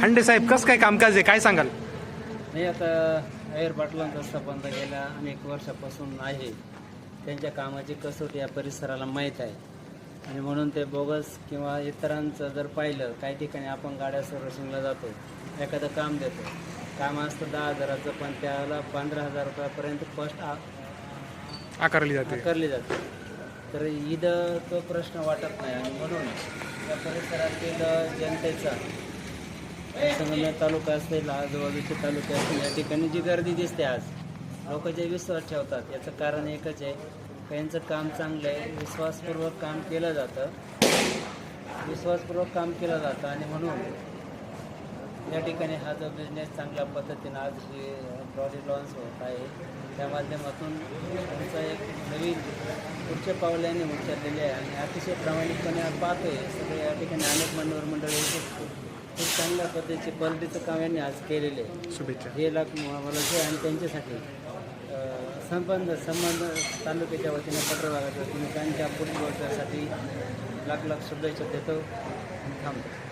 हांडे साहेब कसं काय कामकाज आहे? काय सांगाल? नाही आता अयर पाटलांचा संबंध गेल्या अनेक वर्षापासून आहे. त्यांच्या कामाची कसोटी या परिसराला माहीत आहे. आणि म्हणून ते बोगस किंवा इतरांचं जर पाहिलं काही ठिकाणी आपण गाड्या सर्व्हिसिंगला जातो एखादं काम देतो. काम असतं दहा हजाराचं पण त्याला पंधरा हजार रुपयापर्यंत फर्स्ट आकारली जाते. आकारली जाते. तर इथं तो प्रश्न वाटत नाही. आणि म्हणून या परिसरातील जनतेचा संगमनेर तालुका असेल आजूबाजूचे तालुके असतील या ठिकाणी जी गर्दी दिसते आज लोक जे विश्वास ठेवतात. याचं कारण एकच आहे का यांचं काम चांगलं आहे विश्वासपूर्वक काम केलं जातं. विश्वासपूर्वक काम केलं जातं आणि म्हणून या ठिकाणी हा जो बिझनेस चांगल्या पद्धतीनं आज जी प्रॉडक्ट लॉन्च होत आहे त्या माध्यमातून त्यांचा एक नवीन पुढच्या पावल्याने उचललेले आहे. आणि अतिशय प्रामाणिकपणे आज पाहतोय सगळे या ठिकाणी अनेक मान्यवर मंडळी खूप चांगल्या पद्धतीचे क्वालिटीचं काम यांनी आज केलेले शुभेच्छा. हे लाख मला जे आणि त्यांच्यासाठी संबंध संबंध तालुक्याच्या वतीने पत्रभागाच्या वतीने त्यांच्या पुढील वर्षासाठी लाख लाख शुभेच्छा देतो. आणि थांबतो.